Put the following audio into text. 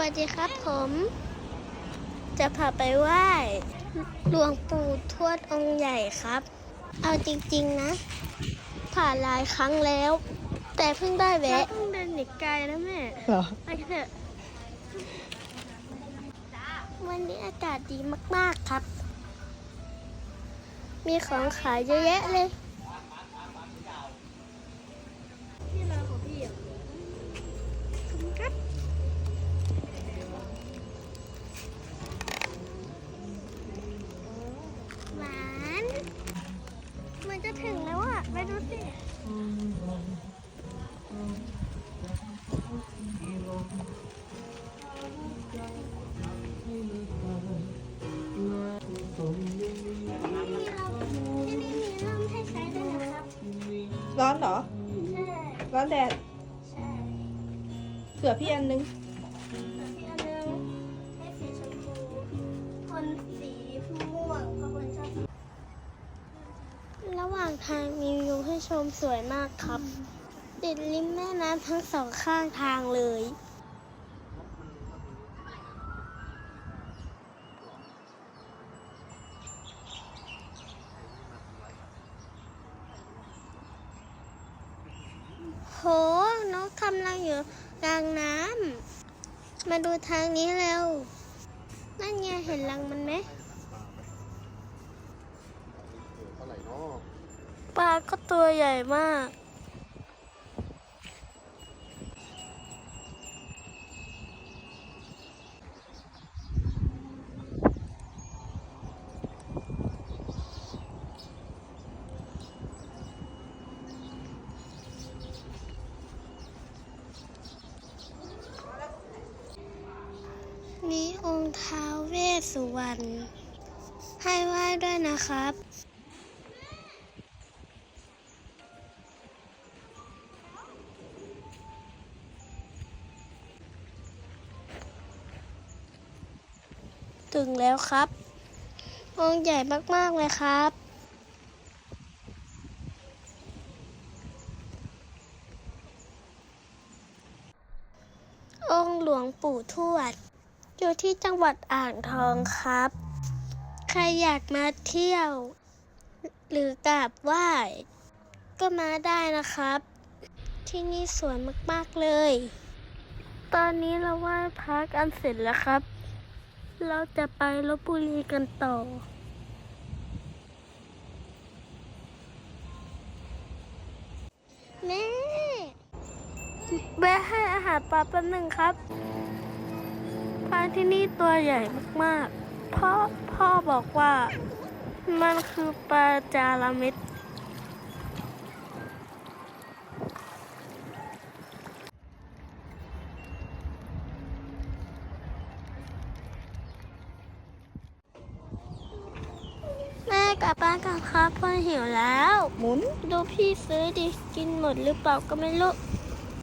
วัสดีครับผม จะพาไปไหว้หลวงปู่ทวดองค์ใหญ่ครับ เอาจริง ๆ นะ ผ่านหลายครั้งแล้ว แต่เพิ่งได้แวะต้องเดินอีกไกลนะแม่เหรอไปเถอะวันนี้อากาศดีมาก ๆ ครับ มีของขายเยอะแยะเลยที่ร้านของพี่อะขอบคุณครับ ร้อนเหรอ ร้อนแดดเผื่อพี่อันนึงเสือีกอันนึงให้สีชมพูคนสี ชมสวยมากครับ ติดริมแม่น้ำทั้งสองข้างทางเลยโหนกกำลังอยู่กลางน้ำมาดูทางนี้เร็ว นั่นไงเห็นรังมันไหม ปลาก็ตัวใหญ่มากมีองค์ท้าวเวสสุวรรณให้ไหว้ด้วยนะครับ ถึงแล้วครับองใหญ่มาก ๆ เลยครับ องค์หลวงปู่ทวด อยู่ที่จังหวัดอ่างทองครับ ใครอยากมาเที่ยว หรือกราบไหว้ ก็มาได้นะครับ ที่นี่สวยมาก ๆ เลย ตอนนี้เราไหว้พระกันเสร็จแล้วครับ เราจะไปลบบุรีกันต่อ แม่แวะให้อาหารปลาแป๊บหนึ่งครับ ปลาที่นี่ตัวใหญ่มากๆเพราะพ่อบอกว่า มันคือปลาจาระเม็ด กลับบ้านกันครับพ่อหิวแล้ว หมุน ดูพี่ซื้อดิกินหมดหรือเปล่าก็ไม่รู้